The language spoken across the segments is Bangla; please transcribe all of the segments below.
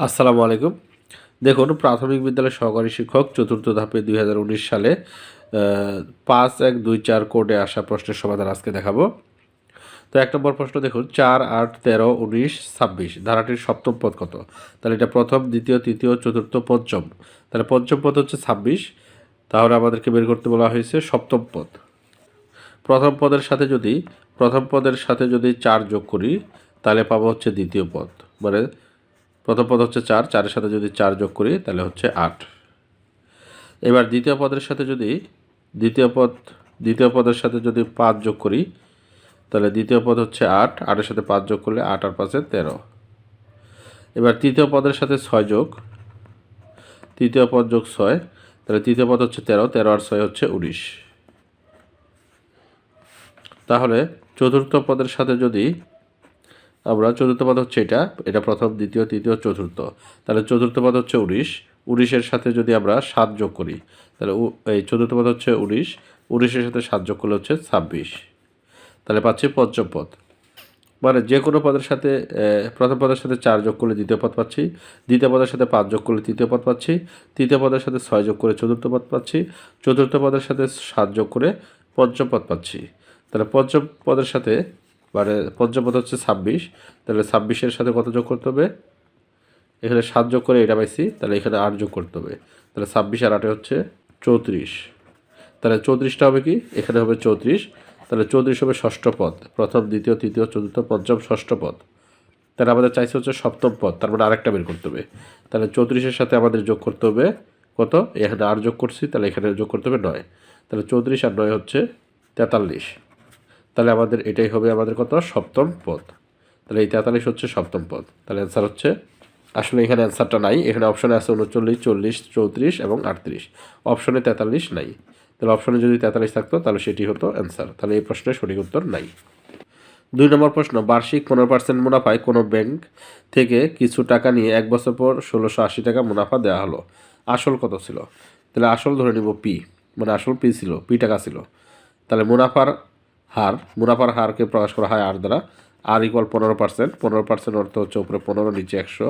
আসসালামু আলাইকুম। দেখুন, প্রাথমিক বিদ্যালয়ের সহকারী শিক্ষক চতুর্থ ধাপে দুই হাজার উনিশ সালে পাঁচ এক দুই চার কোডে আসা প্রশ্নের সমাধান আজকে দেখাবো। তো এক নম্বর প্রশ্ন দেখুন, চার আট তেরো উনিশ ছাব্বিশ, ধারাটির সপ্তম পদ কত? তাহলে এটা প্রথম, দ্বিতীয়, তৃতীয়, চতুর্থ, পঞ্চম। তাহলে পঞ্চম পদ হচ্ছে ছাব্বিশ, তাহলে আমাদেরকে বের করতে বলা হয়েছে সপ্তম পদ। প্রথম পদের সাথে যদি, প্রথম পদের সাথে যদি চার যোগ করি, তাহলে পাবো হচ্ছে দ্বিতীয় পদ। মানে প্রথম পদ হচ্ছে চার, চারের সাথে যদি চার যোগ করি, তাহলে হচ্ছে আট। এবার দ্বিতীয় পদের সাথে যদি, দ্বিতীয় পদ, দ্বিতীয় পদের সাথে যদি পাঁচ যোগ করি, তাহলে দ্বিতীয় পদ হচ্ছে আট, আটের সাথে পাঁচ যোগ করলে আট আর পাঁচে তেরো। এবার তৃতীয় পদের সাথে ছয় যোগ, তৃতীয় পদ যোগ ছয়, তাহলে তৃতীয় পদ হচ্ছে তেরো তেরো আর ছয় হচ্ছে উনিশ। তাহলে চতুর্থ পদের সাথে যদি আমরা চতুর্থ পদ হচ্ছে এটা এটা প্রথম, দ্বিতীয়, তৃতীয়, চতুর্থ। তাহলে চতুর্থ পদ হচ্ছে উনিশ। উনিশের সাথে যদি আমরা সাত যোগ করি, তাহলে এই চতুর্থ পদ হচ্ছে উনিশ। উনিশের সাথে সাত যোগ করলে হচ্ছে ছাব্বিশ। তাহলে পাচ্ছি পঞ্চম পদ। মানে যে কোনো পদের সাথে প্রথম পদের সাথে চার যোগ করলে দ্বিতীয় পদ পাচ্ছি। দ্বিতীয় পদের সাথে পাঁচ যোগ করলে তৃতীয় পদ পাচ্ছি। তৃতীয় পদের সাথে ছয় যোগ করে চতুর্থ পদ পাচ্ছি। চতুর্থ পদের সাথে সাত যোগ করে পঞ্চম পদ পাচ্ছি। তাহলে পঞ্চম পদের সাথে মানে পঞ্চম পদ হচ্ছে ছাব্বিশ। তাহলে ছাব্বিশের সাথে কত যোগ করতে হবে? এখানে সাত যোগ করে এটা পাইছি, তাহলে এখানে আট যোগ করতে হবে। তাহলে ছাব্বিশ আর আটে হচ্ছে চৌত্রিশ। তাহলে চৌত্রিশটা হবে কি? এখানে হবে চৌত্রিশ। তাহলে চৌত্রিশ হবে ষষ্ঠ পদ। প্রথম, দ্বিতীয়, তৃতীয়, চতুর্থ, পঞ্চম, ষষ্ঠ পদ। তাহলে আমাদের চাইছে হচ্ছে সপ্তম পদ, তার মানে আরেকটা বের করতে হবে। তাহলে চৌত্রিশের সাথে আমাদের যোগ করতে হবে কত? এখানে আর যোগ করছি, তাহলে এখানে যোগ করতে হবে নয়। তাহলে চৌত্রিশ আর নয় হচ্ছে তেতাল্লিশ। তাহলে আমাদের এটাই হবে আমাদের কত? সপ্তম পদ। তাহলে এই তেতাল্লিশ হচ্ছে সপ্তম পদ। তাহলে অ্যান্সার হচ্ছে, আসলে এখানে অ্যান্সারটা নাই, এখানে অপশনে আছে উনচল্লিশ, চল্লিশ, চৌত্রিশ এবং আটত্রিশ। অপশনে তেতাল্লিশ নাই। তাহলে অপশনে যদি তেতাল্লিশ থাকতো, তাহলে সেটি হতো অ্যান্সার তাহলে এই প্রশ্নের সঠিক উত্তর নাই। দুই নম্বর প্রশ্ন, বার্ষিক পনেরো পার্সেন্ট মুনাফায় কোনো ব্যাংক থেকে কিছু টাকা নিয়ে এক বছর পর ষোলোশো আশি টাকা মুনাফা দেওয়া হলো। আসল কত ছিল? তাহলে আসল ধরে নিব পি মানে আসল পি ছিল পি টাকা ছিল। তাহলে মুনাফার হার, মুনাফার হারকে প্রকাশ করা হয় আর দ্বারা। আর ইকুয়াল পনেরো পার্সেন্ট পনেরো পার্সেন্ট অর্থ হচ্ছে উপরে পনেরো, নিচে একশো।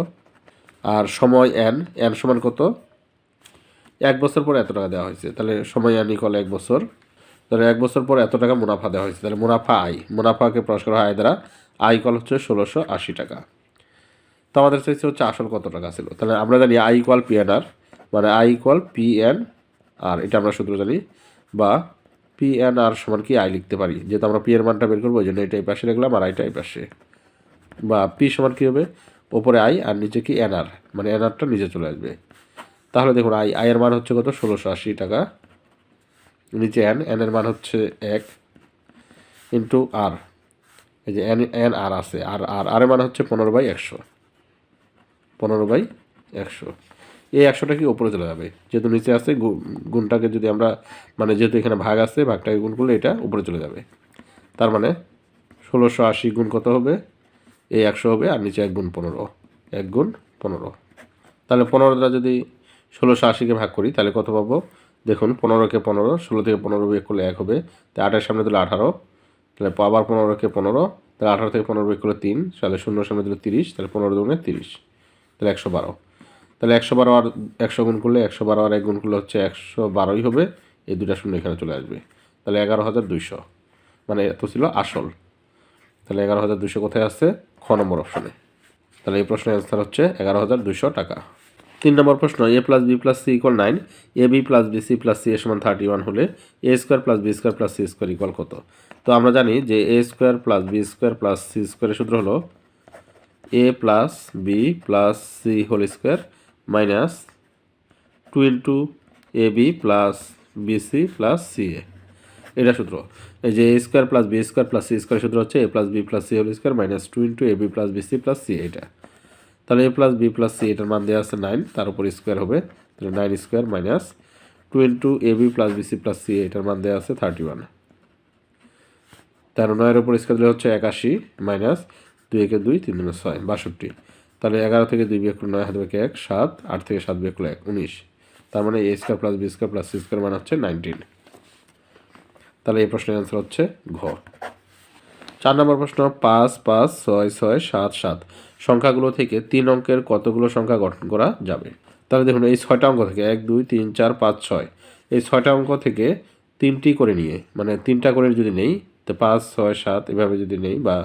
আর সময় এন এন সমান কত? এক বছর পরে এত টাকা দেওয়া হয়েছে। তাহলে সময় এন ইকুয়াল এক বছর। তাহলে এক বছর পর এত টাকা মুনাফা দেওয়া হয়েছে। তাহলে মুনাফা আই মুনাফাকে প্রকাশ করা হয় আয় দ্বারা। আই ইকুয়াল হচ্ছে ষোলোশো আশি টাকা। তো আমাদের চাইছে হচ্ছে আসল কত টাকা ছিল। তাহলে আমরা জানি I equal P N R মানে I equal P N R এটা আমরা সূত্র জানি, বা পি এন আর সমান কি আই লিখতে পারি? যেহেতু আমরা পি এর মানটা বের করব ওই জন্য এটা এই পাশে লিখলাম আর আইটা এই পাশে। বা পি সমান কী হবে? ওপরে আই আর নিচে কি এন আর? মানে এন আরটা নিচে চলে আসবে। তাহলে দেখুন, আই আয়ের মান হচ্ছে কত? ষোলোশো আশি টাকা। নিচে এন এন এর মান হচ্ছে এক ইন্টু আর। এই যে এন এন আর আছে, আর আর আর এর মান হচ্ছে পনেরো বাই একশো। পনেরো বাই একশো। এই একশোটা কি উপরে চলে যাবে? যেহেতু নিচে আছে গুণটাকে যদি আমরা মানে যেহেতু এখানে ভাগ আছে, ভাগটাকে গুণ করলে এটা উপরে চলে যাবে। তার মানে ষোলোশো আশি গুণ কত হবে? এই একশো হবে, আর নিচে এক গুণ পনেরো। এক গুণ পনেরো। তাহলে পনেরো দ্বারা যদি ষোলোশো আশিকে ভাগ করি, তাহলে কত পাবো? দেখুন, পনেরোকে পনেরো, ষোলো থেকে পনেরো বিয়োগ করলে এক হবে। তাই আটের সামনে দিলে আঠারো। তাহলে আবার পনেরোকে পনেরো, তাহলে আঠারো থেকে পনেরো বিয়োগ করলে তিন, তাহলে শূন্য সামনে দিলে তিরিশ, তাহলে পনেরো দুগুণে তিরিশ, তাহলে একশো বারো। তাহলে একশো বারো আর একশো গুণ করলে একশো বারো আর এক গুণ করলে হচ্ছে একশো বারোই হবে, এই দুটা শূন্য এখানে চলে আসবে। তাহলে এগারো হাজার দুইশো মানে এত ছিল আসল। তাহলে এগারো হাজার দুশো কোথায় আসছে? খ নম্বর অপশনে তাহলে এই প্রশ্নের অ্যান্সার হচ্ছে এগারো হাজার দুশো টাকা। তিন নম্বর প্রশ্ন, A plus B plus C equal nine A B plus B C plus C এর সমান থার্টি ওয়ান হলে A square plus B square plus C square equal কত? তো আমরা জানি যে A square plus B square plus C স্কোয়ারের সূত্র হলো A plus B plus C whole square minus two A B plus B C plus C A এটা সূত্র। এই যে A square plus B square plus C square সূত্র হচ্ছে A plus B plus C whole square minus two A B plus B C plus C এটা। তাহলে A plus B plus C এটার মান দেওয়া আছে নাইন তার উপর স্কোয়ার হবে। তাহলে nine square minus two A B plus B C plus C এটার মান দেওয়া আছে থার্টি ওয়ান তেরো নয়ের উপর স্কোয়ার হচ্ছে একাশি মাইনাস দুই একে দুই তিন ছয়, বাষট্টি। তাহলে এগারো থেকে দুই বিয়োগ করলে নয়, হাত বিয়োগ এক, সাত, আট থেকে সাত বিয়োগ করলে এক, উনিশ। তার মানে A square plus B square plus C square মান হচ্ছে নাইনটিন তাহলে এই প্রশ্নের অ্যান্সার হচ্ছে ঘ। চার নম্বর প্রশ্ন, পাঁচ পাঁচ, ছয় ছয়, সাত সাত। সংখ্যাগুলো থেকে তিন অঙ্কের কতগুলো সংখ্যা গঠন করা যাবে? তাহলে দেখুন, এই ছয়টা অঙ্ক থেকে এক, দুই, তিন, চার, পাঁচ, ছয়। এই ছয়টা অঙ্ক থেকে তিনটি করে নিয়ে মানে তিনটা করে যদি নেই, তো পাঁচ, ছয়, সাত এভাবে যদি নেই বা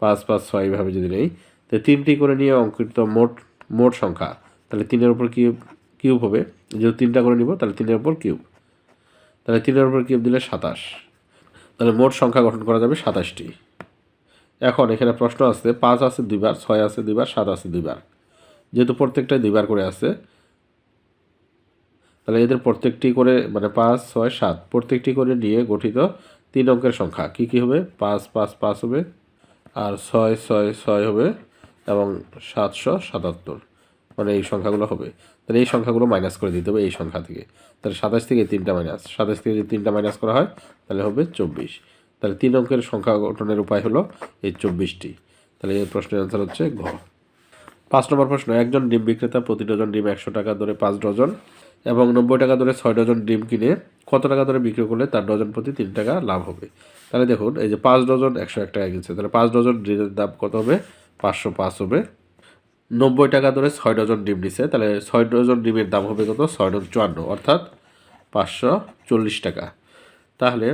পাঁচ পাঁচ, ছয় এভাবে যদি নেই তো তিনটি করে নিয়ে অঙ্কিত মোট মোট সংখ্যা, তাহলে তিনের উপর কিউব কিউব হবে। যেহেতু তিনটা করে নিব, তাহলে তিনের উপর কিউব। তাহলে তিনের উপর কিউব দিলে সাতাশ। তাহলে মোট সংখ্যা গঠন করা যাবে সাতাশটি। এখন এখানে প্রশ্ন আছে পাঁচ আছে দুইবার, ছয় আছে দুইবার, সাত আছে দুইবার। যেহেতু প্রত্যেকটাই দুইবার করে আছে তাহলে এদের প্রত্যেকটি করে মানে পাঁচ, ছয়, সাত, প্রত্যেকটি করে নিয়ে গঠিত তিন অঙ্কের সংখ্যা। কি কি হবে? পাঁচ পাঁচ পাঁচ হবে। আর ছয় ছয় ছয় হবে। এবং সাতশো সাতাত্তর। মানে এই সংখ্যাগুলো হবে। তাহলে এই সংখ্যাগুলো মাইনাস করে দিতে হবে এই সংখ্যা থেকে। তাহলে সাতাশ থেকে তিনটা মাইনাস সাতাশ থেকে যদি তিনটা মাইনাস করা হয়, তাহলে হবে চব্বিশ। তাহলে তিন অঙ্কের সংখ্যা গঠনের উপায় হলো এই চব্বিশটি। তাহলে এই প্রশ্নের অ্যান্সার হচ্ছে ঘ। পাঁচ নম্বর প্রশ্ন, একজন ডিম বিক্রেতা প্রতি ডজন ডিম একশো টাকা দরে পাঁচ ডজন এবং নব্বই টাকা দরে ছয় ডজন ডিম কিনে কত টাকা দরে বিক্রি করলে তার ডজন প্রতি তিন টাকা লাভ হবে? তাহলে দেখুন, এই যে পাঁচ ডজন একশো এক টাকা কিনছে তাহলে পাঁচ ডজন ডিমের দাম কত হবে? পাঁচশো পাঁচ হবে। নব্বই টাকা ধরে ছয় ডজন ডিম নিছে, তাহলে ছয় ডজন ডিমের দাম হবে কত? ছয় ডজন চুয়ান্ন, অর্থাৎ পাঁচশো চল্লিশ টাকা। তাহলে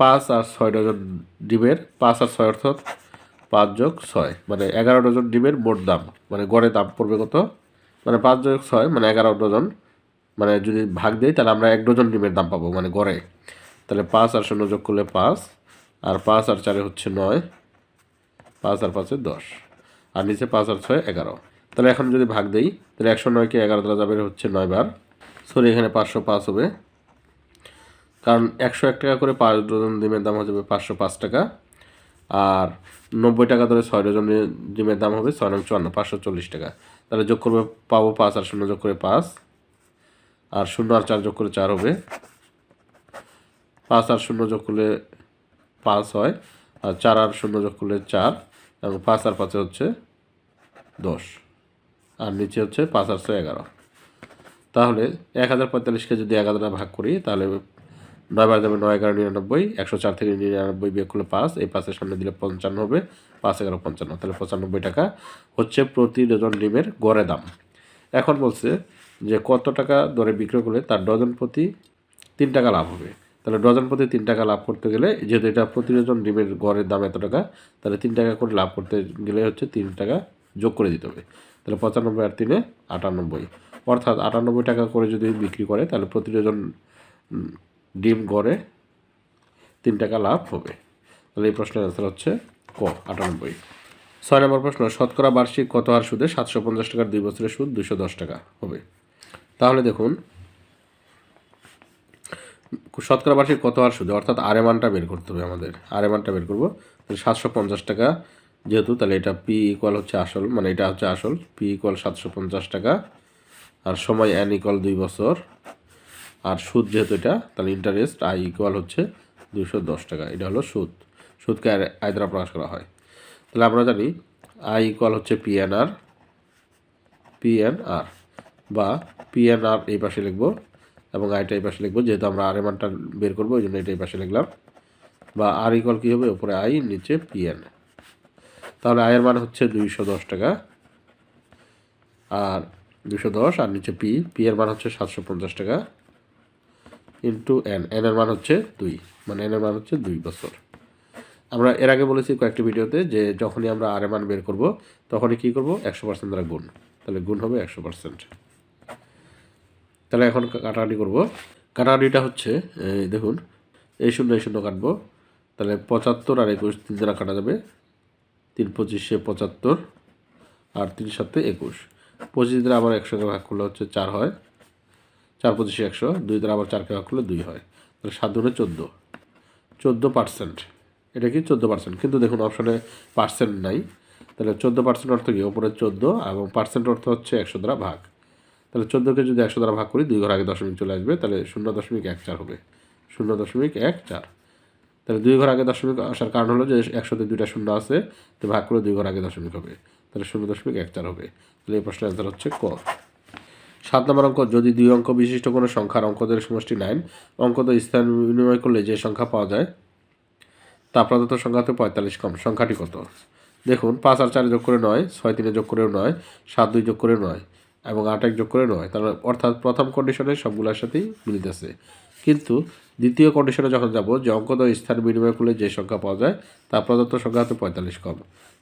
পাঁচ আর ছয় ডজন ডিমের, পাঁচ আর ছয় অর্থাৎ পাঁচ যোগ ছয় মানে এগারো ডজন ডিমের মোট দাম মানে গড়ে দাম পড়বে কত? মানে পাঁচ যোগ ছয় মানে এগারো ডজন মানে যদি ভাগ দেই, তাহলে আমরা এক ডজন ডিমের দাম পাবো মানে গড়ে। তাহলে পাঁচ আর শূন্য যোগ করলে পাঁচ, আর পাঁচ আর চারে হচ্ছে নয় পাঁচ আর পাঁচে দশ। আর নিচে পাঁচ আর ছয় এগারো। তাহলে এখন যদি ভাগ দেই, তাহলে একশো নয়কে এগারো দ্বারা যাবে হচ্ছে নয় বার। সরি এখানে পাঁচশো পাঁচ হবে। কারণ একশো এক টাকা করে পাঁচ ডজন ডিমের দাম হয়ে যাবে পাঁচশো পাঁচ টাকা। আর নব্বই টাকা ধরে ছয় ডজন ডিমের দাম হবে ছয় নং চুয়ান্ন, পাঁচশো চল্লিশ টাকা। তাহলে যোগ করবে, পাবো পাঁচ আর শূন্য যোগ করে পাঁচ। আর শূন্য আর চার যোগ করে চার হবে। পাঁচ আর শূন্য যোগ করলে পাঁচ হয়। চার আর শূন্য যোগ করলে চার এবং পাঁচ আর পাঁচে হচ্ছে দশ। আর নিচে হচ্ছে পাঁচ আর ছয় এগারো। তাহলে এক হাজার পঁয়তাল্লিশকে যদি এগারো দ্বারা ভাগ করি, তাহলে নয় বার যাবে নয় এগারো নিরানব্বই, একশো চার থেকে নিরানব্বই বিয়োগ করলে পাঁচ, এই পাঁচের সামনে দিলে পঞ্চান্ন হবে, পাঁচ এগারো পঞ্চান্ন। তাহলে পঁচানব্বই টাকা হচ্ছে প্রতি ডজন ডিমের গড়ে দাম। এখন বলছে যে কত টাকা দরে বিক্রয় করলে তার ডজন প্রতি তিন টাকা লাভ হবে। তাহলে ডজন প্রতি তিন টাকা লাভ করতে গেলে, যেহেতু এটা প্রতি ডজন ডিমের গড়ের দাম এত টাকা, তাহলে তিন টাকা করে লাভ করতে গেলে হচ্ছে তিন টাকা যোগ করে দিতে হবে। তাহলে পঁচানব্বই আর তিনে আটানব্বই। অর্থাৎ আটানব্বই টাকা করে যদি বিক্রি করে, তাহলে প্রতি ডজন ডিম গড়ে তিন টাকা লাভ হবে। তাহলে এই প্রশ্নের অ্যান্সার হচ্ছে ক, আটানব্বই। ছয় নম্বর প্রশ্ন, শতকরা বার্ষিক কত হার সুদে সাতশো পঞ্চাশ টাকার দুই বছরের সুদ দুশো দশ টাকা হবে? তাহলে দেখুন শতকরা বার্ষিক কত হার সুদে অর্থাৎ আরে মানটা বের করতে হবে আমাদের। আরে মানটা বের করব। সাতশো পঞ্চাশ টাকা যেহেতু, তাহলে এটা পি ইকুয়াল হচ্ছে আসল মানে এটা হচ্ছে আসল। পি ইকুয়াল সাতশো পঞ্চাশ টাকা। আর সময় এন ইকুয়াল দুই বছর। আর সুদ যেহেতু এটা, তাহলে ইন্টারেস্ট আই ইকুয়াল হচ্ছে দুশো দশ টাকা। এটা হলো সুদ। সুদকে আয় দ্বারা প্রকাশ করা হয়। তাহলে আমরা জানি আই ইকুয়াল হচ্ছে পিএনআর পিএনআর বা পিএনআর এই পাশে লিখব এবং আইটা এই পাশে লিখব, যেহেতু আমরা আর এর মানটা বের করব, ওই জন্য এটা এই পাশে লিখলাম। বা আর ইকুয়াল কী হবে? উপরে আই নিচে পিএন তাহলে আয়ের মান হচ্ছে দুইশো দশ টাকা। আর দুশো দশ আর নিচে পি পি এর মান হচ্ছে সাতশো পঞ্চাশ টাকা ইন্টু এন এন এর মান হচ্ছে দুই মানে এন এর মান হচ্ছে দুই বছর। আমরা এর আগে বলেছি কয়েকটি ভিডিওতে যে যখনই আমরা আর এর মান বের করব, তখনই কী করব? একশো পার্সেন্ট দ্বারা গুণ। তাহলে গুণ হবে একশো পার্সেন্ট তাহলে এখন কাটাকাটি করব। কাটাকাটিটা হচ্ছে দেখুন, এই শূন্য এই শূন্য কাটবো। তাহলে পঁচাত্তর আর একুশ, তিন দ্বারা কাটা যাবে। তিন পঁচিশে পঁচাত্তর আর তিন সাতে একুশ। পঁচিশ দ্বারা আবার একশোকে ভাগ করলে হচ্ছে চার হয়। চার পঁচিশে একশো, দুই দ্বারা আবার চারকে ভাগ করলে দুই হয়। তাহলে সাত দুনে চোদ্দ। চোদ্দ পার্সেন্ট। এটা কি চোদ্দ পার্সেন্ট? কিন্তু দেখুন, অপশানে পার্সেন্ট নাই। তাহলে চোদ্দ পার্সেন্ট অর্থ কি? ওপরে চোদ্দ এবং পার্সেন্ট অর্থ হচ্ছে একশো দ্বারা ভাগ। তাহলে চোদ্দোকে যদি একশো দ্বারা ভাগ করি, দুই ঘর আগে দশমিক চলে আসবে, তাহলে শূন্য দশমিক এক চার হবে। শূন্য দশমিক এক চার। তাহলে দুই ঘর আগে দশমিক আসার কারণ হলো যে একশোতে দুইটা শূন্য আছে, তো ভাগ করে দুই ঘর আগে দশমিক হবে। তাহলে শূন্য দশমিক এক চার হবে। তাহলে এই প্রশ্নের অ্যান্সার হচ্ছে ক। সাত নম্বর অঙ্ক, যদি দুই অঙ্ক বিশিষ্ট কোনো সংখ্যার অঙ্কদের সমষ্টি নাইন অঙ্কত স্থান বিনিময় করলে যে সংখ্যা পাওয়া যায়, তা প্রদত্ত সংখ্যাতে পঁয়তাল্লিশ কম। সংখ্যাটি কত? দেখুন, পাঁচ আর চার যোগ করে নয়, ছয় তিনে যোগ করেও নয়, সাত দুই যোগ করে নয়। এবং আট এক যোগ করে নয়। তাহলে অর্থাৎ প্রথম কন্ডিশনে সবগুলোর সাথেই মিলিতেছে কিন্তু দ্বিতীয় কন্ডিশনে যখন যাব, যে অঙ্কদয় স্থান বিনিময় করলে যে সংখ্যা পাওয়া যায় তা প্রদত্ত সংখ্যা হতে পঁয়তাল্লিশ কম।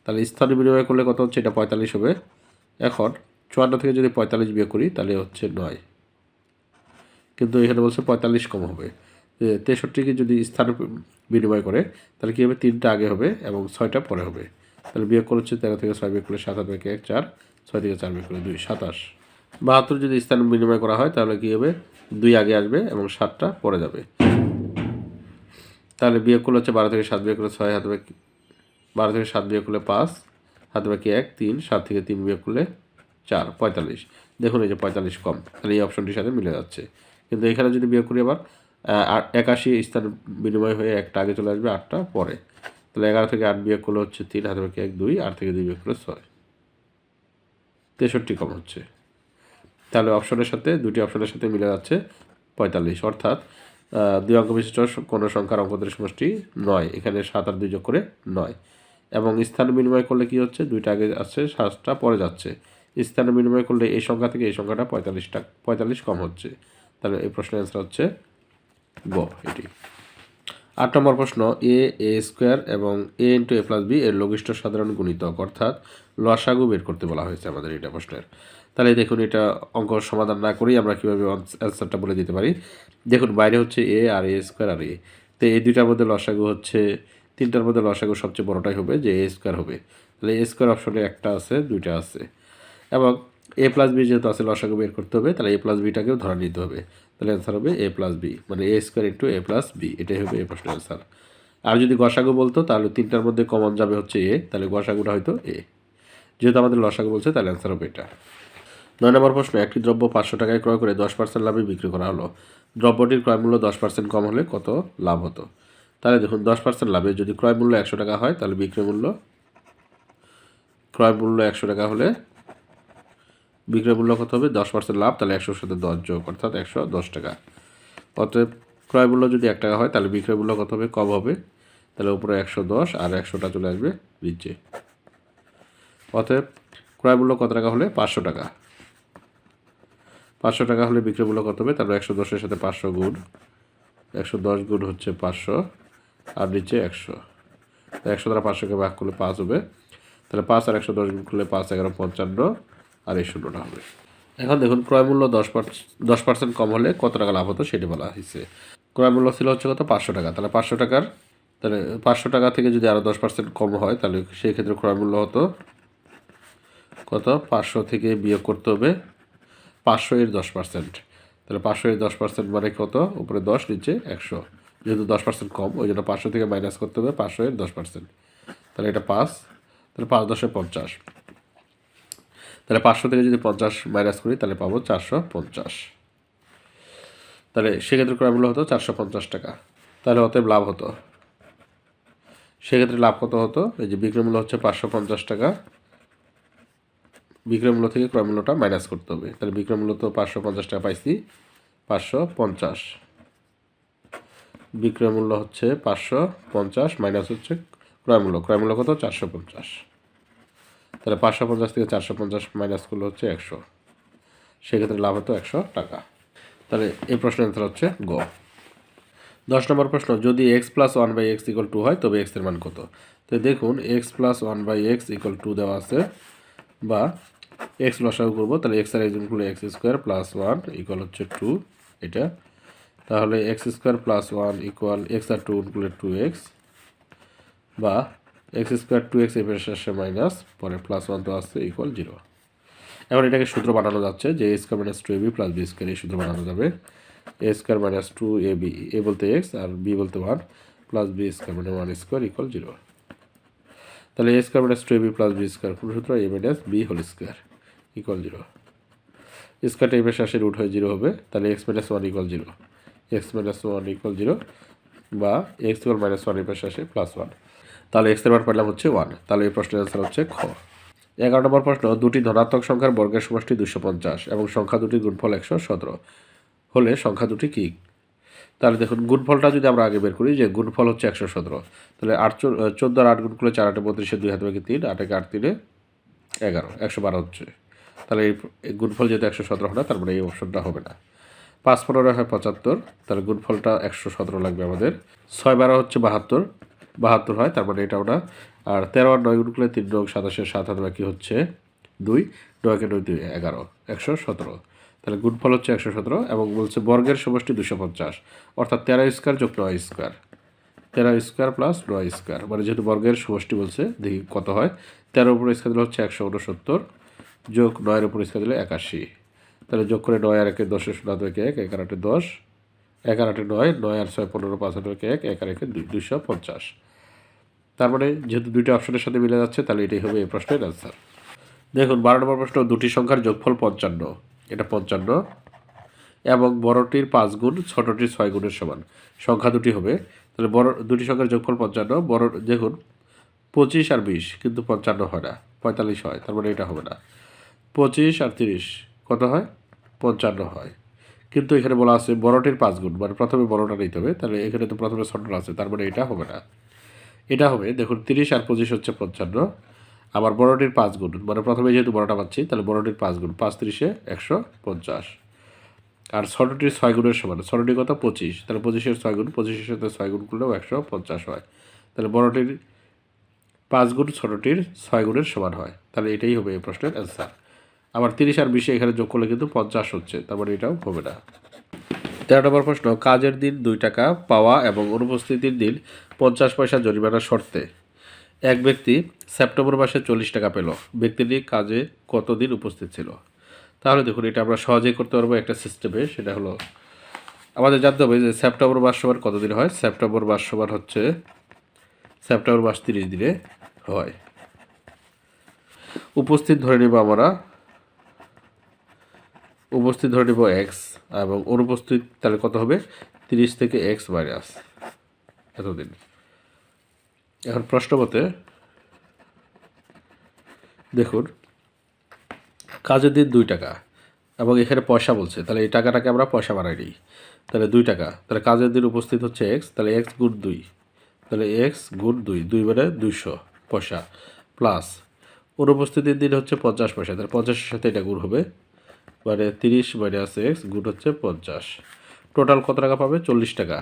তাহলে স্থান বিনিময় করলে কত হচ্ছে? এটা পঁয়তাল্লিশ হবে। এখন চুয়ান্ন থেকে যদি পঁয়তাল্লিশ বিয়োগ করি, তাহলে হচ্ছে নয়। কিন্তু এখানে বলছে পঁয়তাল্লিশ কম হবে। তেষট্টিকে যদি স্থান বিনিময় করে, তাহলে কী হবে? তিনটা আগে হবে এবং ছয়টা পরে হবে। তাহলে বিয়োগ করে হচ্ছে তেরো থেকে ছয়, বিয়োগ করলে সাত এক, চার। ছয় থেকে চার বিয়োগ করলে দুই, সাতাশ। বাহাত্তর যদি স্থান বিনিময় করা হয়, তাহলে কী হবে? দুই আগে আসবে এবং সাতটা পরে যাবে। তাহলে বিয়োগ করলে হচ্ছে বারো থেকে সাত, বিয়োগ করলে ছয়, হাতে বারো থেকে সাত বিয়োগ করলে পাঁচ, হাতে বাকি এক, তিন, সাত থেকে তিন বিয়োগ করলে চার, পঁয়তাল্লিশ। দেখুন এই যে পঁয়তাল্লিশ কম, তাহলে এই অপশনটির সাথে মিলে যাচ্ছে। কিন্তু এখানে যদি বিয়োগ করি আবার একাশি স্থান বিনিময় হয়ে একটা আগে চলে আসবে, আটটা পরে। তাহলে এগারো থেকে আট বিয়োগ করলে হচ্ছে তিন, হাতে বাকি এক, দুই, আট থেকে দুই বিয়োগ করলে ছয়। তেষট্টি কম হচ্ছে। তাহলে অপশনের সাথে, দুটি অপশনের সাথে মিলে যাচ্ছে পঁয়তাল্লিশ। অর্থাৎ দুই অঙ্ক বিশিষ্ট কোনো সংখ্যার অঙ্কদের সমষ্টি নয়, এখানে সাত আর দুই যোগ করে নয়। এবং স্থান বিনিময় করলে কি হচ্ছে? দুইটা আগে আসছে সাতটা পরে যাচ্ছে। স্থান বিনিময় করলে এই সংখ্যা থেকে এই সংখ্যাটা পঁয়তাল্লিশটা, পঁয়তাল্লিশ কম হচ্ছে। তাহলে এই প্রশ্নের অ্যান্সার হচ্ছে গ এটি। আট নম্বর প্রশ্ন, এ এ স্কোয়ার এবং A into A plus B এর লঘিষ্ঠ সাধারণ গুণিতক। অর্থাৎ লসাগু বের করতে বলা হয়েছে আমাদের এটা প্রশ্নের তাহলে দেখুন, এটা অঙ্ক সমাধান না করেই আমরা কীভাবে অ্যান্সারটা বলে দিতে পারি। দেখুন, বাইরে হচ্ছে এ আর এ স্কোয়ার আর এ তো এই দুইটার মধ্যে লসাগু হচ্ছে, তিনটার মধ্যে লসাগু সবচেয়ে বড়টাই হবে যে এ স্কোয়ার হবে। তাহলে এ স্কোয়ার অপশনে একটা আছে, দুইটা আছে। এবং এ প্লাস বি যেহেতু আছে, লসাগু বের করতে হবে, তাহলে এ প্লাস বিটাকেও ধরা নিতে হবে। তাহলে অ্যান্সার হবে এ প্লাস বি মানে A square into A plus B এটাই হবে এ প্রশ্নের অ্যান্সার আর যদি গসাগু বলতো, তাহলে তিনটার মধ্যে কমন যাবে হচ্ছে এ তাহলে গসাগুটা হয়তো এ যেহেতু আমাদের লসাগু বলছে, তাহলে অ্যান্সার হবে এটা। নয় নম্বর প্রশ্ন, একটি দ্রব্য পাঁচশো টাকায় ক্রয় করে দশ পার্সেন্ট লাভে বিক্রি করা হলো। দ্রব্যটির ক্রয় মূল্য দশ পার্সেন্ট কম হলে কত লাভ হতো? তাহলে দেখুন, দশ পার্সেন্ট লাভে যদি ক্রয় মূল্য একশো টাকা হয়, তাহলে বিক্রয় মূল্য, ক্রয় মূল্য একশো টাকা হলে বিক্রয় মূল্য কত হবে? দশ পার্সেন্ট লাভ, তাহলে একশোর সাথে দশ যোগ, অর্থাৎ একশো দশ টাকা। অতএব ক্রয় মূল্য যদি এক টাকা হয়, তাহলে বিক্রয় মূল্য কত হবে? কম হবে। তাহলে উপরে একশো দশ আর একশোটা চলে আসবে নিচে। অতএব ক্রয় মূল্য কত টাকা হলে পাঁচশো টাকা? পাঁচশো টাকা হলে বিক্রয় মূল্য কত হবে? তারপর একশো দশের সাথে পাঁচশো গুণ। একশো দশ গুণ হচ্ছে পাঁচশো আর নিচে একশো। একশো দ্বারা পাঁচশোকে ভাগ করলে পাঁচ হবে। তাহলে পাঁচ আর একশো দশ গুণ করলে পাঁচ, এগারো, পঞ্চান্ন আর এই শূন্যটা হবে। এখন দেখুন, ক্রয় মূল্য দশ দশ পার্সেন্ট কম হলে কত টাকা লাভ হতো সেটি বলা হয়েছে। ক্রয় মূল্য ছিল হচ্ছে কত? পাঁচশো টাকা। তাহলে পাঁচশো টাকার, তাহলে পাঁচশো টাকা থেকে যদি আরও দশ পার্সেন্ট কম হয়, তাহলে সেই ক্ষেত্রে ক্রয় মূল্য হতো কত? পাঁচশো থেকে বিয়োগ করতে হবে পাঁচশো এর দশ পার্সেন্ট। তাহলে পাঁচশো এর দশ পার্সেন্ট মানে কত? উপরে দশ, নিচে একশো। যেহেতু দশ পার্সেন্ট কম, ওই জন্য পাঁচশো থেকে মাইনাস করতে হবে পাঁচশো এর দশ পার্সেন্ট। তাহলে এটা পাঁচ, তাহলে পাঁচ দশে পঞ্চাশ। তাহলে পাঁচশো থেকে যদি পঞ্চাশ মাইনাস করি, তাহলে পাবো চারশো পঞ্চাশ। তাহলে সেক্ষেত্রে ক্রয় মূল্য হতো চারশো পঞ্চাশ টাকা। তাহলে অতএব লাভ হতো। সেক্ষেত্রে লাভ কত হতো? এই যে বিক্রয় মূল্য হচ্ছে পাঁচশো পঞ্চাশ টাকা। বিক্রয় মূল্য থেকে ক্রয় মূল্যটা মাইনাস করতে হবে। তাহলে বিক্রয় মূল্য তো পাঁচশো পঞ্চাশ টাকা পাইছি, পাঁচশো পঞ্চাশ। বিক্রয় মূল্য হচ্ছে পাঁচশো পঞ্চাশ মাইনাস হচ্ছে ক্রয় মূল্য ক্রয় মূল্য কত? চারশো পঞ্চাশ। তাহলে পাঁচশো পঞ্চাশ থেকে চারশো পঞ্চাশ মাইনাস করলে হচ্ছে একশো। সেক্ষেত্রে লাভ হতো একশো টাকা। তাহলে এই প্রশ্নের অ্যান্সার হচ্ছে গ। দশ নম্বর প্রশ্ন, যদি X plus one by X equal two হয়, তবে এক্সের মান কত? তো দেখুন X plus one by X equal two দেওয়া আছে, বা এক্স লসাগু করব, তাহলে এক্স আর এক্স করলে X square plus one equal হচ্ছে টু এটা। তাহলে X square plus one equal X আর টু করলে টু এক্স বা এক্স স্কোয়ার টু এক্সের শেষে মাইনাস পরে প্লাস ওয়ান তো আসছে ইকুয়াল জিরো এখন এটাকে সূত্র বানানো যাচ্ছে যে A square minus two A B plus B square এই সূত্র বানানো যাবে। A square minus two A B A বলতে এক্স আর বি বলতে ওয়ান প্লাস বি স্কোয়ার মানে ওয়ান স্কোয়ার ইকুয়াল জিরো তাহলে A square minus two A B plus B square কোন সূত্র A minus B whole square equal zero স্কোয়ারটা এবার শেষে রুট হয়ে জিরো হবে, তাহলে X minus one equal zero X minus one equal zero বা এক্স ইকুয়াল মাইনাস ওয়ান এবার শেষে প্লাস ওয়ান তাহলে এক্সের মান পেলাম হচ্ছে ওয়ান তাহলে এই প্রশ্নের অ্যান্সার হচ্ছে খ। এগারো নম্বর প্রশ্ন, দুটি ধনাত্মক সংখ্যার বর্গের সমষ্টি দুশো পঞ্চাশ এবং সংখ্যা দুটির গুণফল একশো সতেরো। হলে সংখ্যা দুটি কী? তাহলে দেখুন, গুণফলটা যদি আমরা আগে বের করি, যে গুণফল হচ্ছে একশো সতেরো, তাহলে আট চোদ্দ আর আট গুণ করলে চার আটে বত্রিশে দুই হাতে বাকি তিন, আট আট তিনে এগারো, একশো বারো হচ্ছে। তাহলে এই গুণফল যেহেতু একশো সতেরো হয় না, তার মানে এই অপশনটা হবে না। পাঁচ পনেরো হয় পঁচাত্তর, তাহলে গুণফলটা একশো সতেরো লাগবে আমাদের। ছয় বারো হচ্ছে বাহাত্তর বাহাত্তর হয়, তার মানে এটাও না। আর তেরো আর নয় গুণ করলে তিন নয় সাতাশে সাত হাতে বাকি হচ্ছে দুই, নয়কে নয় দুই, এগারো, একশো সতেরো। তাহলে গুণফল হচ্ছে একশো সতেরো এবং বলছে বর্গের সমষ্টি দুশো পঞ্চাশ। অর্থাৎ তেরো স্কোয়ার যোগ নয় স্কোয়ার। তেরো স্কোয়ার প্লাস নয় স্কোয়ার। মানে যেহেতু বর্গের সমষ্টি বলছে, দেখি কত হয়? তেরো উপর স্কোয়ার দিলে হচ্ছে একশো উনসত্তর, যোগ নয়ের উপর স্কোয়ার দিলে একাশি। তাহলে যোগ করে নয় আর একে দশে শূন্য দুই এক আর আটে দশ। এক আর আটে নয় নয় আর ছয় পনেরো পাঁচ আর এক এক আর একে দুই দুইশো পঞ্চাশ। তার মানে যেহেতু দুইটা অপশনের সাথে মিলে যাচ্ছে, তাহলে এটাই হবে এই প্রশ্নের অ্যান্সার দেখুন, বারো নম্বর প্রশ্ন, দুটি সংখ্যার যোগফল পঞ্চান্ন। এটা পঞ্চান্ন। এবং বড়টির পাঁচ গুণ, ছোটটির ছয় গুণের সমান। সংখ্যা দুটি হবে। তাহলে বড়, দুটি সংখ্যার যোগফল পঞ্চান্ন, বড় দেখুন, পঁচিশ আর বিশ, কিন্তু পঞ্চান্ন হয় না, পঁয়তাল্লিশ হয়, তার মানে এটা হবে না। পঁচিশ আর তিরিশ, কত হয়? পঞ্চান্ন হয়। কিন্তু এখানে বলা আছে বড়টির পাঁচ গুণ মানে প্রথমে বড়টা নিতে হবে, তাহলে এখানে তো প্রথমে ছোটটা আছে, তার মানে এটা হবে না। এটা হবে, দেখুন, তিরিশ আর পঁচিশ হচ্ছে পঞ্চান্ন আবার বড়টির পাঁচ গুণ। মানে প্রথমে যেহেতু বড়টা পাচ্ছি, তাহলে বড়টির পাঁচ গুণ। পাঁচ তিরিশে একশো পঞ্চাশ। আর ছোটটির ছয় গুণের সমান। ছোটটি কত? পঁচিশ। তাহলে পঁচিশের ছয় গুণ, পঁচিশের সাথে ছয় গুণ করলেও একশো পঞ্চাশ হয়। তাহলে বড়টির পাঁচ গুণ, ছোটটির ছয় গুণের সমান হয়। তাহলে এটাই হবে এই প্রশ্নের অ্যান্সার আবার তিরিশ আর বিশে এখানে যোগ করলে কিন্তু পঞ্চাশ হচ্ছে। তার মানে এটাও হবে না। তেরো নম্বর প্রশ্ন, কাজের দিন দুই টাকা পাওয়া এবং অনুপস্থিতির দিন পঞ্চাশ পয়সা জরিমানা শর্তে। এক ব্যক্তি সেপ্টেম্বর মাসে চল্লিশ টাকা পেল। ব্যক্তিটি কাজে কতদিন উপস্থিত ছিল? তাহলে দেখুন, এটা আমরা সহজেই করতে পারব একটা সিস্টেমে সেটা হলো, আমাদের জানতে হবে যে সেপ্টেম্বর মাস সমান কতদিন হয়? সেপ্টেম্বর মাস সমান হচ্ছে, সেপ্টেম্বর মাস তিরিশ দিনে হয়। উপস্থিত ধরে নেব আমরা, উপস্থিত ধরে নেব এক্স এবং অনুপস্থিত তাহলে কত হবে? তিরিশ থেকে এক্স মাইনাস এতদিন। এখন প্রশ্ন মতে দেখুন, কাজের দিন দুই টাকা, এবং এখানে পয়সা বলছে, তাহলে এই টাকাটাকে আমরা পয়সা বানাই নিই। তাহলে দুই টাকা, তাহলে কাজের দিন উপস্থিত হচ্ছে এক্স তাহলে এক্স গুণ দুই, তাহলে এক্স গুণ দুই দুই মানে দুইশো পয়সা প্লাস অনুপস্থিতির দিন হচ্ছে পঞ্চাশ পয়সা, তাহলে পঞ্চাশের সাথে এটা গুণ হবে মানে তিরিশ মাইনাস এক্স গুণ হচ্ছে পঞ্চাশ। টোটাল কত টাকা পাবে? চল্লিশ টাকা।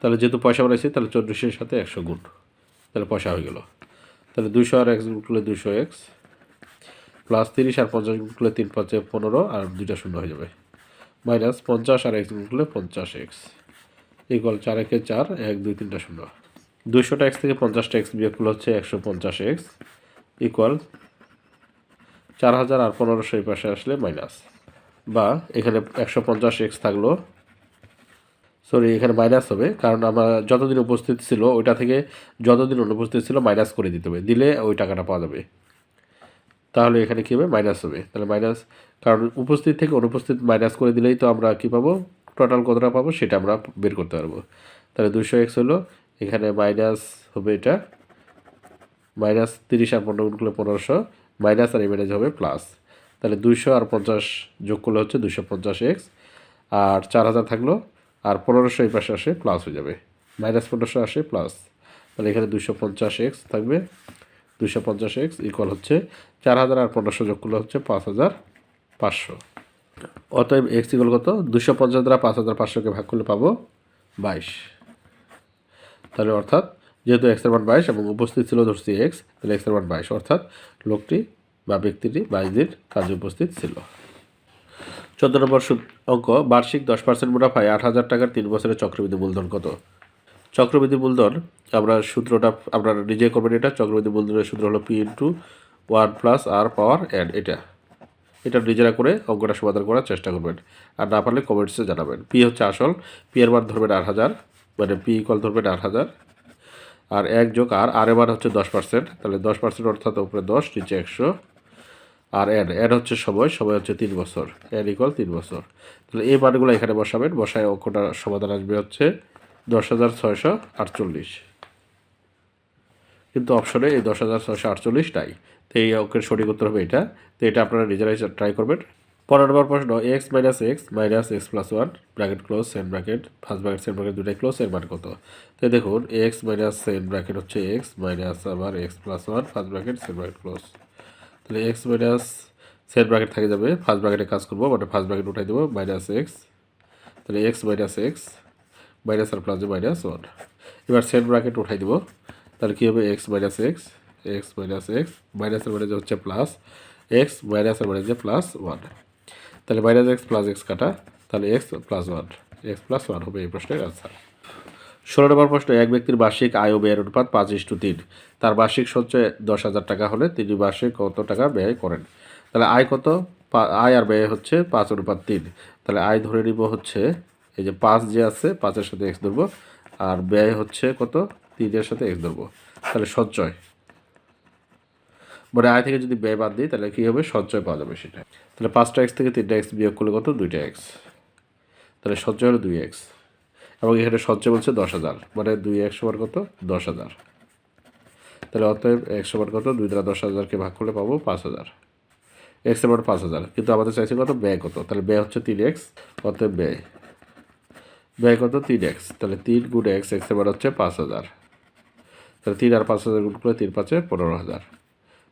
তাহলে যেহেতু পয়সা বানাইছি, তাহলে চল্লিশের সাথে একশো গুণ। তাহলে পয়সা হয়ে গেল। তাহলে দুশো আর এক্স গুণ করলে দুশো এক্স প্লাস তিরিশ আর পঞ্চাশ গুণ করলে তিন পাঁচে পনেরো, আর দুইটা শূন্য হয়ে যাবে। মাইনাস পঞ্চাশ আর এক্স গুণ করলে পঞ্চাশ এক্স ইকুয়াল চার একে চার, এক, দুই, তিনটা শূন্য। দুইশোটা এক্স থেকে পঞ্চাশটা এক্স বিয়োগ করলে হচ্ছে একশো পঞ্চাশ এক্স ইকুয়াল চার হাজার আর পনেরোশো এই পাশে আসলে মাইনাস বা এখানে একশো পঞ্চাশ এক্স থাকল সরি এখানে মাইনাস হবে, কারণ আমরা যতদিন উপস্থিত ছিল, ওইটা থেকে যতদিন অনুপস্থিত ছিল মাইনাস করে দিতে হবে। দিলে ওই টাকাটা পাওয়া যাবে। তাহলে এখানে কী হবে? মাইনাস হবে। তাহলে মাইনাস কারণ উপস্থিত থেকে অনুপস্থিত মাইনাস করে দিলেই তো আমরা কী পাবো? টোটাল কতটা পাবো? সেটা আমরা বের করতে পারব। তাহলে দুশো এক্স হলো, এখানে মাইনাস হবে এটা। মাইনাস তিরিশ আর পনেরো গুণ করলে পনেরোশো মাইনাস আর এই মাইনাস হবে প্লাস তাহলে দুইশো আর পঞ্চাশ যোগ করলে হচ্ছে দুশো পঞ্চাশ এক্স। আর চার হাজার থাকল আর পনেরোশো এই পাশে আসে প্লাস হয়ে যাবে। মাইনাস পনেরোশো আসে প্লাস তাহলে এখানে দুশো পঞ্চাশ এক্স থাকবে। দুশো পঞ্চাশ এক্স ইকুয়াল হচ্ছে চার হাজার আর পনেরোশো যোগ করলে হচ্ছে পাঁচ হাজার পাঁচশো। অতএব এক্স ইকুয়াল কত? দুশো পঞ্চাশ দ্বারা পাঁচ হাজার পাঁচশোকে ভাগ করলে পাবো বাইশ। তাহলে অর্থাৎ যেহেতু এক্সের মান বাইশ এবং উপস্থিত ছিল ধরছি এক্স তাহলে এক্সের মান বাইশ। অর্থাৎ লোকটি বা ব্যক্তিটি বাইশ দিন কাজে উপস্থিত ছিল। চোদ্দ নম্বর অঙ্ক, বার্ষিক দশ পার্সেন্ট মুনাফায় আট হাজার টাকার তিন বছরের চক্রবৃদ্ধি মূলধন কত? চক্রবৃদ্ধি মূলধন, আমরা সূত্রটা আপনারা নিজে করবেন এটা, চক্রবৃদ্ধি মূলধনের সূত্র হলো P into one plus R power N এটা। এটা নিজেরা করে অঙ্কটা সমাধান করার চেষ্টা করবেন। আর না পারলে কমেন্টসে জানাবেন। পি হচ্ছে আসল পি এর মান ধরবেন আট হাজার মানে পি ইকুয়াল ধরবেন আট হাজার। আর এক যোগ আর আর এর মান হচ্ছে দশ পার্সেন্ট তাহলে দশ পার্সেন্ট অর্থাৎ উপরে দশ, নিচে একশো। আর এন এন হচ্ছে সময় সময় হচ্ছে তিন বছর এন ইকল তিন বছর। তাহলে এই মানগুলো এখানে বসাবেন, বসায় অঙ্কটা সমাধান আসবে হচ্ছে দশ হাজার ছয়শো আটচল্লিশ। কিন্তু অপশনে এই দশ হাজার ছয়শো আটচল্লিশ নাই। তো এই অঙ্কের সঠিক উত্তর হবে এটা। তো এটা আপনারা নিজেরাই ট্রাই করবেন। পনেরো নম্বর প্রশ্ন X minus X minus X plus one bracket close second bracket first bracket second bracket দুটাই ক্লোজ এর মান কত? তো দেখুন এক্স মাইনাস সেন ব্র্যাকেট হচ্ছে এক্স মাইনাস আবার X plus one first bracket second bracket close তাহলে এক্স মাইনাস সেন ব্র্যাকেট থেকে যাবে ফার্স্ট ব্র্যাকেটে কাজ করব মানে ফার্স্ট ব্র্যাকেট উঠাই দেবো মাইনাস এক্স তাহলে এক্স মাইনাস এক্স মাইনাস আর প্লাস মাইনাস ওয়ান এবার সেন ব্র্যাকেট উঠাই দেবো, তাহলে কী হবে? X minus X X minus X মাইনাসের যে হচ্ছে প্লাস এক্স মাইনাসের যে প্লাস ওয়ান তাহলে মাইনাস এক্স প্লাস এক্স কাটা, তাহলে X plus one X plus one হবে এই প্রশ্নের আনসার ষোলো নম্বর প্রশ্ন, এক ব্যক্তির বার্ষিক আয় ও ব্যয়ের অনুপাত পাঁচ ইস্টু তিন। তার বার্ষিক সঞ্চয় দশ হাজার টাকা হলে তিনি বার্ষিক কত টাকা ব্যয় করেন? তাহলে আয় কত? আয় আর ব্যয় হচ্ছে পাঁচ অনুপাত তিন। তাহলে আয় ধরে নিব হচ্ছে, এই যে পাঁচ যে আছে, পাঁচের সাথে এক্স ধরবো, আর ব্যয় হচ্ছে কত? তিনের সাথে এক্স ধরবো। তাহলে সঞ্চয়। মানে আয় থেকে যদি ব্যয় বাদ দিই, তাহলে কী হবে? সঞ্চয় পাওয়া যাবে সেটা। তাহলে পাঁচটা এক্স থেকে তিনটা এক্স বিয়োগ করলে কত? দুইটা এক্স তাহলে সঞ্চয় হলো দুই এক্স এবং এখানে সঞ্চয় বলছে দশ হাজার। মানে দুই একশো বার কত? দশ হাজার। তাহলে অতএব একশো বার কত? দুই দ্বারা দশ হাজারকে ভাগ করলে পাবো পাঁচ হাজার। এক্স সমান পাঁচ হাজার। কিন্তু আমাদের চাইছে কত? ব্যয় কত? তাহলে ব্যয় হচ্ছে তিন এক্স, অতএব ব্যয়। ব্যয় কত? তিন এক্স। তাহলে তিন গুণ এক্স এক্স সমান হচ্ছে পাঁচ হাজার। তাহলে তিন আর পাঁচ হাজার গুণ করলে তিন পাঁচে পনেরো হাজার।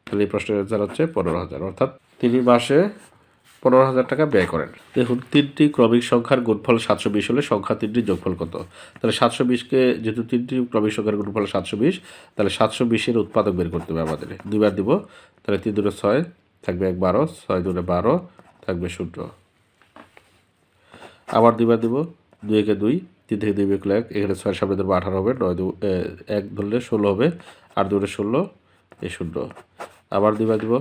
তাহলে এই প্রশ্নের অ্যান্সার হচ্ছে পনেরো হাজার। অর্থাৎ তিনি মাসে পনেরো হাজার টাকা ব্যয় করেন। দেখুন, তিনটি ক্রমিক সংখ্যার গুণফল সাতশো বিশ হলে সংখ্যা তিনটির যোগফল কত? তাহলে সাতশো বিশকে যেহেতু তিনটি ক্রমিক সংখ্যার গুণফল সাতশো বিশ, তাহলে সাতশো বিশের উৎপাদক বের করতে হবে আমাদের। দুইবার দিব, তাহলে তিন দুটো ছয় থাকবে এক বারো, ছয় দুটো বারো থাকবে শূন্য। আবার দুইবার দিব, দুই একে দুই, তিন থেকে দুই বিয়োগ এক, এখানে ছয় সামনে ধরবো আঠারো হবে, নয় দু এক ধরলে ষোলো হবে, আর দুটো ষোলো এই শূন্য। আবার দুইবার দিব,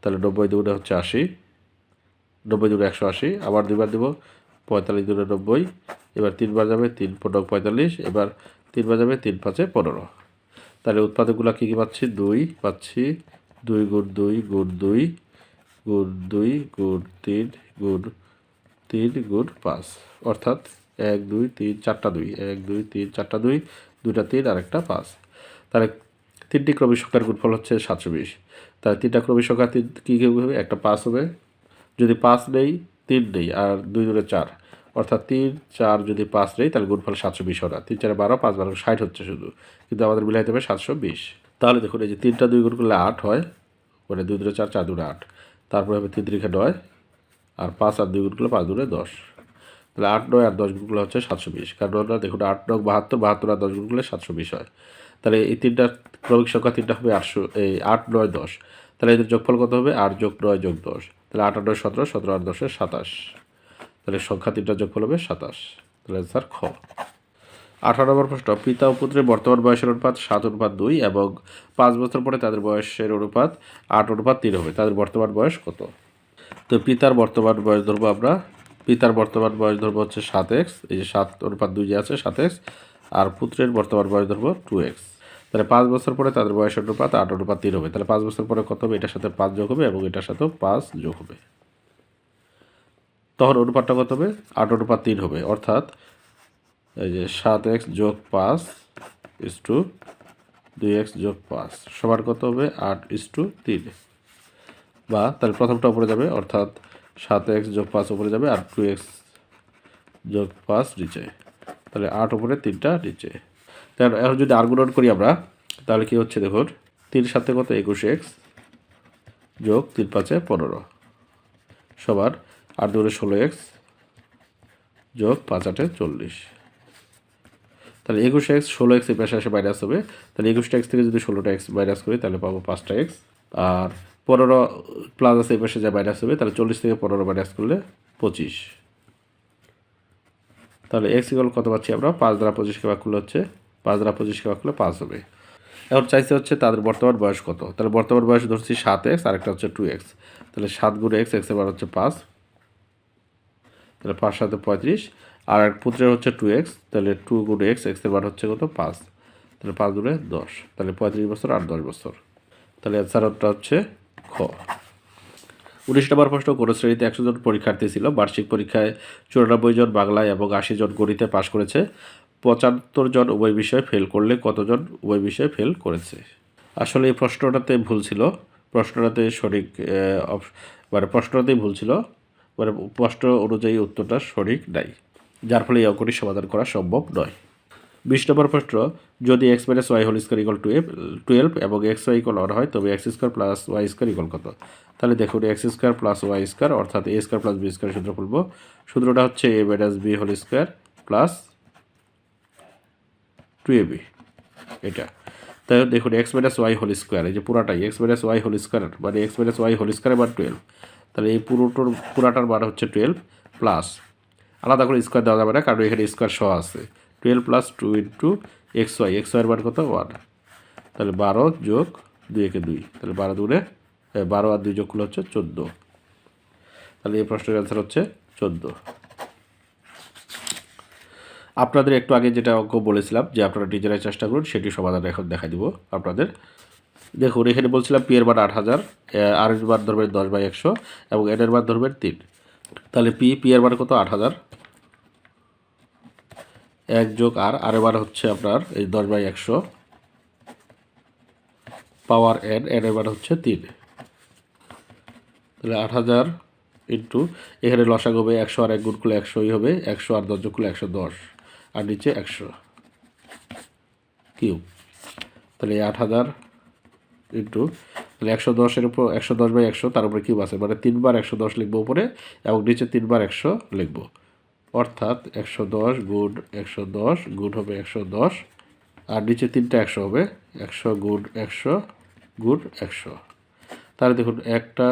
তাহলে নব্বই দুগুণে হচ্ছে আশি নব্বই দুটো একশো আশি, আবার দুইবার দিব পঁয়তাল্লিশ দুটো নব্বই, এবার তিনবার যাবে তিন পনেরো পঁয়তাল্লিশ, এবার তিনবার যাবে তিন পাঁচে পনেরো। তাহলে উৎপাদকগুলো কী কী পাচ্ছি? দুই পাচ্ছি, দুই গুণ দুই গুণ দুই গুণ দুই গুণ তিন গুণ তিন গুণ পাঁচ। অর্থাৎ এক, দুই, তিন, চারটা দুই, এক, দুই, তিন, চারটা দুই, দুইটা তিন আর একটা পাঁচ। তাহলে তিনটি ক্রমিক সংখ্যার গুণফল হচ্ছে সাতশো বিশ। তাহলে তিনটা ক্রমিক সংখ্যা তিন কী কী হবে? একটা পাঁচ হবে যদি পাঁচ নেই, তিন নেই, আর দুই দূরে চার। অর্থাৎ তিন, চার যদি পাঁচ নেই, তাহলে গুণফল সাতশো বিশ হয় না তিন, চারে বারো, পাঁচ, বারো, ষাট হচ্ছে শুধু। কিন্তু আমাদের মিলাইতে হবে সাতশো বিশ। তাহলে দেখুন, এই যে তিনটা দুই গুণ করলে আট হয় মানে দুই দূরে চার চার দূরে আট। তারপরে হবে তিন তিরিখে নয়, আর পাঁচ আর দুই গুণ করলে পাঁচ দূরে দশ। তাহলে আট নয় আর দশ গুণগুলো হচ্ছে সাতশো বিশ। কারণ আমরা দেখুন, আট নয়, বাহাত্তর বাহাত্তর আর দশ গুণ করলে সাতশো বিশ হয়। তাহলে এই তিনটা ক্রমিক সংখ্যা তিনটা হবে আটশো, এই আট নয়, দশ। তাহলে এদের যোগফল কত হবে? আট যোগ নয় যোগ দশ। তাহলে আট নয়, সতেরো সতেরো, আট, দশে, সাতাশ। তাহলে সংখ্যা তিনটা যোগফল হবে সাতাশ। তাহলে স্যার খ। আঠারো নম্বর প্রশ্ন, পিতা ও পুত্রের বর্তমান বয়সের অনুপাত সাত, অনুপাত দুই এবং পাঁচ বছর পরে তাদের বয়সের অনুপাত আট, অনুপাত তিন হবে। তাদের বর্তমান বয়স কত? তো পিতার বর্তমান বয়স ধরবো আমরা, পিতার বর্তমান বয়স ধরবো হচ্ছে সাত এক্স, এই যে সাত, অনুপাত দুই যে আছে, সাত এক্স, আর পুত্রের বর্তমান বয়স ধরবো টু এক্স। তাহলে পাঁচ বছর পরে তাদের বয়সের অনুপাত আট অনুপাত তিন হবে। তাহলে পাঁচ বছর পরে কত হবে? এটার সাথে পাঁচ যোগ হবে এবং এটার সাথেও পাঁচ যোগ হবে। তখন অনুপাতটা কত হবে? আট অনুপাত তিন হবে। অর্থাৎ এই যে সাত এক্স যোগ পাঁচ ইস টু দুই এক্স যোগ পাঁচ সবার কত হবে? আট ইস টু তিন। বা তাহলে প্রথমটা উপরে যাবে, অর্থাৎ সাত এক্স যোগ পাঁচ উপরে যাবে আর টু এক্স যোগ পাঁচ নিচে। তাহলে আট উপরে তিনটা নিচে। এখন যদি আর্গুমেন্ট করি আমরা, তাহলে কি হচ্ছে দেখুন, তিন সাথে কত? একুশ এক্স যোগ তিন পাঁচে পনেরো। সবার আট দুটো ষোলো এক্স যোগ পাঁচ আটে চল্লিশ। তাহলে একুশ এক্স ষোলো এক্স এই পাশে মাইনাস হবে। তাহলে একুশটা এক্স থেকে যদি ষোলোটা এক্স মাইনাস করি, তাহলে পাবো পাঁচটা এক্স আর পনেরো প্লাস আছে পাশে যা মাইনাস হবে, তাহলে চল্লিশ থেকে পনেরো মাইনাস করলে পঁচিশ। তাহলে এক্স ইকুয়াল কত পাচ্ছি আমরা? পাঁচ দ্বারা পঁচিশকে ভাগ করলে হচ্ছে পাঁচ দ্বারা পঁচিশকে ভাগ করলে পাঁচ হবে। এখন চাইছে হচ্ছে তাদের বর্তমান বয়স কত? তাহলে বর্তমান বয়স ধরছি সাত এক্স, আরেকটা হচ্ছে টু এক্স। তাহলে সাত গুণ এক্স এক্সের বার হচ্ছে পাঁচ। তাহলে পাঁচ সাথে পঁয়ত্রিশ, আর এক পুত্রের হচ্ছে টু এক্স, তাহলে টু গুণ এক্স এক্সের বার হচ্ছে কত? পাঁচ। তাহলে পাঁচ গুণে দশ। তাহলে পঁয়ত্রিশ বছর আর দশ বছর। তাহলে অ্যান্সারটা হচ্ছে খ। উনিশ নম্বর প্রশ্ন, কোনো শ্রেণীতে একশো জন পরীক্ষার্থী ছিল? বার্ষিক পরীক্ষায় চুরানব্বই জন বাংলায় এবং আশি জন গণিতে পাশ করেছে। পঁচাত্তর জন উভয় বিষয়ে ফেল করলে কতজন উভয় বিষয়ে ফেল করেছে? আসলে এই প্রশ্নটাতে ভুল ছিল। প্রশ্নটাতে সঠিক মানে প্রশ্নটাতেই ভুল ছিল। মানে প্রশ্ন অনুযায়ী উত্তরটা সঠিক নাই। যার ফলে এই অঙ্কটি সমাধান করা সম্ভব নয়। বিশ নম্বর প্রশ্ন, যদি X minus Y whole square equal twelve twelve এবং এক্স ওয়াই ইকল ওয়ান হয়, তবে X square plus Y square equal কত? তাহলে দেখুন X square plus Y square অর্থাৎ A square plus B square সূত্র খুলব। সূত্রটা হচ্ছে A minus B whole square plus two এটা। তাই দেখুন X minus Y whole square এই যে পুরাটাই X minus Y whole square মানে X minus Y whole square বার টুয়েলভ তাহলে এই পুরোটোর, পুরাটার মান হচ্ছে টুয়েলভ প্লাস আলাদা করে স্কোয়ার দেওয়া যাবে না, কারণ এখানে স্কোয়ার সহ আছে। Twelve plus two into X Y X ওয়াইয়ের মান কত? ওয়ান তাহলে বারো যোগ দুই একে দুই, তাহলে বারো দূরে বারো আর দুই যোগ করলে হচ্ছে চোদ্দ। তাহলে এই প্রশ্নের অ্যান্সার হচ্ছে চোদ্দ। আপনাদের একটু আগে যেটা অঙ্ক বলেছিলাম, যে আপনারা নিজেরাই চেষ্টা করুন, সেটি সমাধান এখন দেখা দিব আপনাদের। দেখুন, এখানে বলছিলাম পি এর আট হাজার আর এর মান ধরবেন দশ বাই একশো এবং এন এর ধরবেন তিন। তাহলে পি পি এর মান কত? আট হাজার। এক যোগ আর আর এর মান হচ্ছে আপনার এই দশ বাই একশো। পাওয়ার এন এন এর হচ্ছে তিন। তাহলে আট হাজার ইন্টু এখানে লসাগ হবে একশো আর এক গুণ করলে একশোই হবে, একশো আর দশ যোগ করলে একশো দশ। আর নিচে একশো। কিউব। তাহলে আট হাজার ইন্টু, তাহলে একশো দশের উপর, একশো দশ বাই একশো, তার উপরে কিউব আছে। মানে তিনবার একশো দশ লিখব উপরে এবং নিচে তিনবার একশো লিখব। অর্থাৎ একশো দশ গুণ একশো দশ গুণ হবে একশো দশ, আর নিচে তিনটা একশো হবে, একশো গুণ একশো গুণ একশো। তাহলে দেখুন, একটা,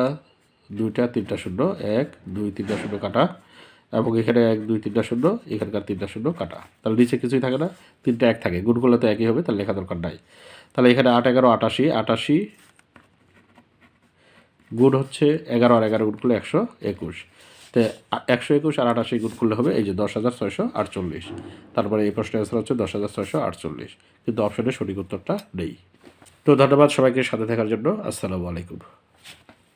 দুইটা, তিনটা শূন্য, এক, দুই, তিনটা শূন্য কাটা। এবং এখানে এক, দুই, তিনটা শূন্য, এখানকার তিনটা শূন্য কাটা। তাহলে নিচে কিছুই থাকে না, তিনটা এক থাকে। গুণ করলে তো একই হবে, তাহলে লেখা দরকার নাই। তাহলে এখানে আট, এগারো, আটাশি আটাশি গুণ হচ্ছে এগারো আর এগারো গুণ করলে একশো একুশ। তো একশো একুশ আর আটাশি গুণ করলে হবে এই যে দশ হাজার ছয়শো আটচল্লিশ। তারপরে এই প্রশ্নের অ্যান্সার হচ্ছে দশ হাজার ছয়শো আটচল্লিশ। কিন্তু অপশনের সঠিক উত্তরটা নেই। তো ধন্যবাদ সবাইকে সাথে থাকার জন্য। আসসালামু আলাইকুম।